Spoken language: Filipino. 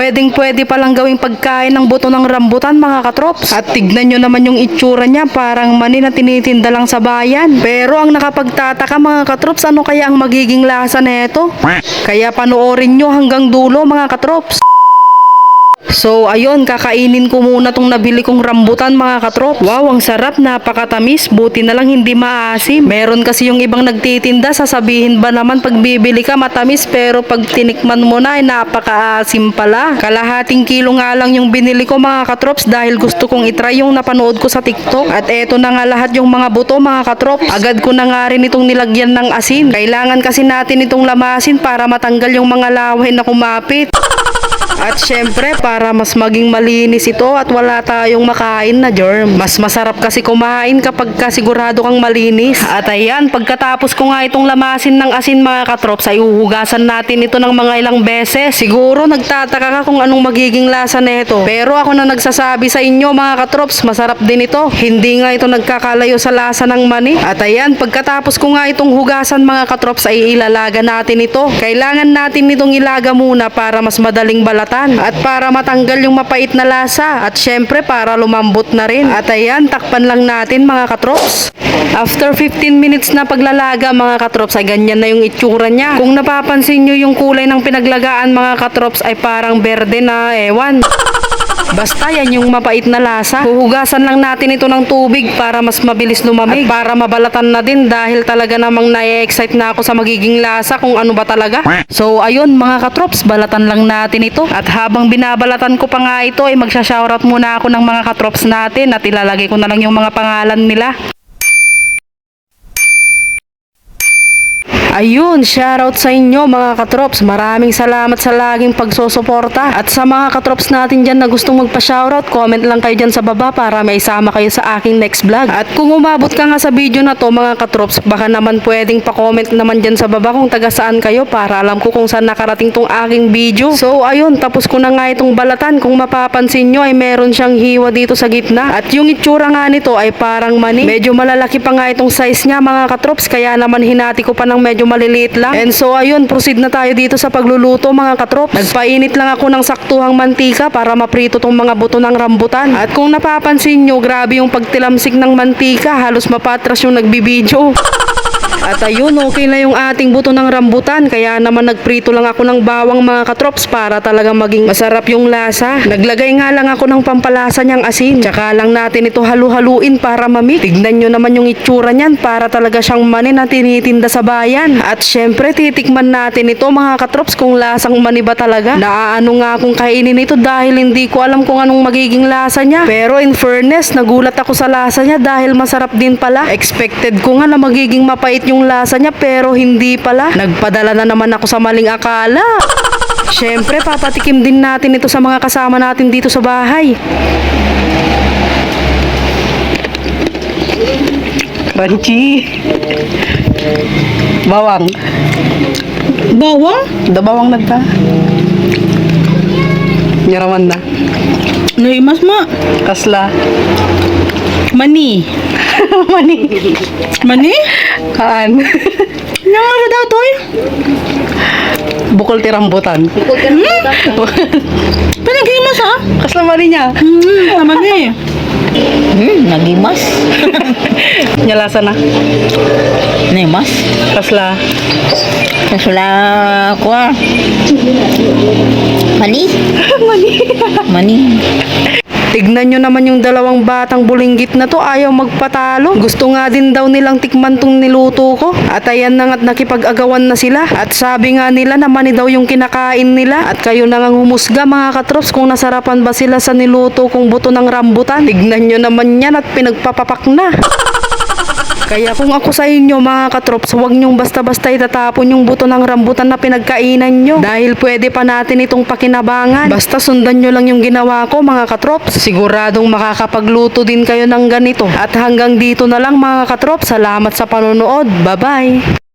Pwedeng pwede palang gawing pagkain ng buto ng rambutan mga katrops. At tignan nyo naman yung itsura niya parang mani na tinitinda lang sa bayan. Pero ang nakapagtataka mga katrops ano kaya ang magiging lasa nito? Kaya panoorin nyo hanggang dulo mga katrops. So ayun, kakainin ko muna tong nabili kong rambutan mga katrop. Wow, ang sarap, napakatamis. Buti na lang hindi maasim. Meron kasi yung ibang nagtitinda, sasabihin ba naman pag bibili ka matamis pero pag tinikman mo na ay napakaasim pala. Kalahating kilo nga lang yung binili ko mga katrops dahil gusto kong itry yung napanood ko sa TikTok. At eto na nga lahat yung mga buto mga katrops. Agad ko na nga rin itong nilagyan ng asin. Kailangan kasi natin itong lamasin para matanggal yung mga laway na kumapit. At syempre, para mas maging malinis ito at wala tayong makain na germ. Mas masarap kasi kumain kapag kasigurado kang malinis. At ayan, pagkatapos ko nga itong lamasin ng asin mga katrops, ay uhugasan natin ito ng mga ilang beses. Siguro nagtataka ka kung anong magiging lasa nito. Pero ako na nagsasabi sa inyo mga katrops, masarap din ito. Hindi nga ito nagkakalayo sa lasa ng mani. At ayan, pagkatapos ko nga itong hugasan mga katrops, ay ilalaga natin ito. Kailangan natin itong ilaga muna para mas madaling balatan at para matanggal yung mapait na lasa at syempre para lumambot na rin. At ayan, takpan lang natin mga katrops. After 15 minutes na paglalaga mga katrops ay ganyan na yung itsura niya. Kung napapansin nyo yung kulay ng pinaglagaan mga katrops ay parang berde na ewan. Basta yan yung mapait na lasa. Huhugasan lang natin ito ng tubig para mas mabilis lumamig. At para mabalatan na din dahil talaga namang na-excite na ako sa magiging lasa kung ano ba talaga. So ayun mga katrops, balatan lang natin ito. At habang binabalatan ko pa nga ito ay magsha-shoutout muna ako ng mga katrops natin at ilalagay ko na lang yung mga pangalan nila. Ayun, shoutout sa inyo mga katrops. Maraming salamat sa laging pagsusuporta. At sa mga katrops natin dyan na gustong magpa-shoutout, comment lang kayo dyan sa baba para may isama kayo sa aking next vlog. At kung umabot ka nga sa video na to mga katrops, baka naman pwedeng pa-comment naman dyan sa baba kung taga saan kayo para alam ko kung saan nakarating tong aking video. So ayun, tapos ko na nga itong balatan. Kung mapapansin nyo ay meron siyang hiwa dito sa gitna. At yung itsura nga nito ay parang mani. Medyo malalaki pa nga itong size niya mga katrops, kaya naman hinati ko pa ng medyo maliliit lang. And so ayun, proceed na tayo dito sa pagluluto mga katrops. Nagpainit lang ako ng saktuhang mantika para maprito tong mga buto ng rambutan. At kung napapansin nyo, grabe yung pagtilamsik ng mantika, halos mapatras yung nagbibideo. At ayun, okay na yung ating buto ng rambutan. Kaya naman nagprito lang ako ng bawang mga katrops para talagang maging masarap yung lasa. Naglagay nga lang ako ng pampalasa niyang asin. Tsaka lang natin ito halu-haluin para mamik. Tignan nyo naman yung itsura niyan para talaga siyang mani na tinitinda sa bayan. At syempre, titikman natin ito mga katrops kung lasang mani ba talaga. Naaano nga akong kainin ito dahil hindi ko alam kung anong magiging lasa niya. Pero in fairness, nagulat ako sa lasa niya dahil masarap din pala. Expected ko nga na magiging mapait yung lasa niya pero hindi pala. Nagpadala na naman ako sa maling akala. Siyempre, papatikim din natin ito sa mga kasama natin dito sa bahay. Banchi. Bawang. Bawang? Da bawang nagta. Nyaraman na. Naimas ma. Kasla. Mani. Mani. Mani? Kaan. Nangar daw to eh. Bukol tirambutan. Pinagimas ah. Kasla mani niya. Hmm, tama na eh. Hmm, nagimas. Nyalasa na. Nagimas. Kasla. Kasula ko ah. Mani? Mani. Mani. Tignan nyo naman yung dalawang batang bulinggit na to, ayaw magpatalo. Gusto nga din daw nilang tikman tong niluto ko. At ayan na nga't nakipag-agawan na sila. At sabi nga nila na mani daw yung kinakain nila. At kayo na ngang humusga mga katrops kung nasarapan ba sila sa niluto kong buto ng rambutan. Tignan nyo naman yan at pinagpapapak na. Kaya kung ako sa inyo mga katrops, huwag nyong basta-basta itatapon yung buto ng rambutan na pinagkainan nyo. Dahil pwede pa natin itong pakinabangan. Basta sundan nyo lang yung ginawa ko mga katrops. Siguradong makakapagluto din kayo ng ganito. At hanggang dito na lang mga katrops. Salamat sa panonood. Bye-bye!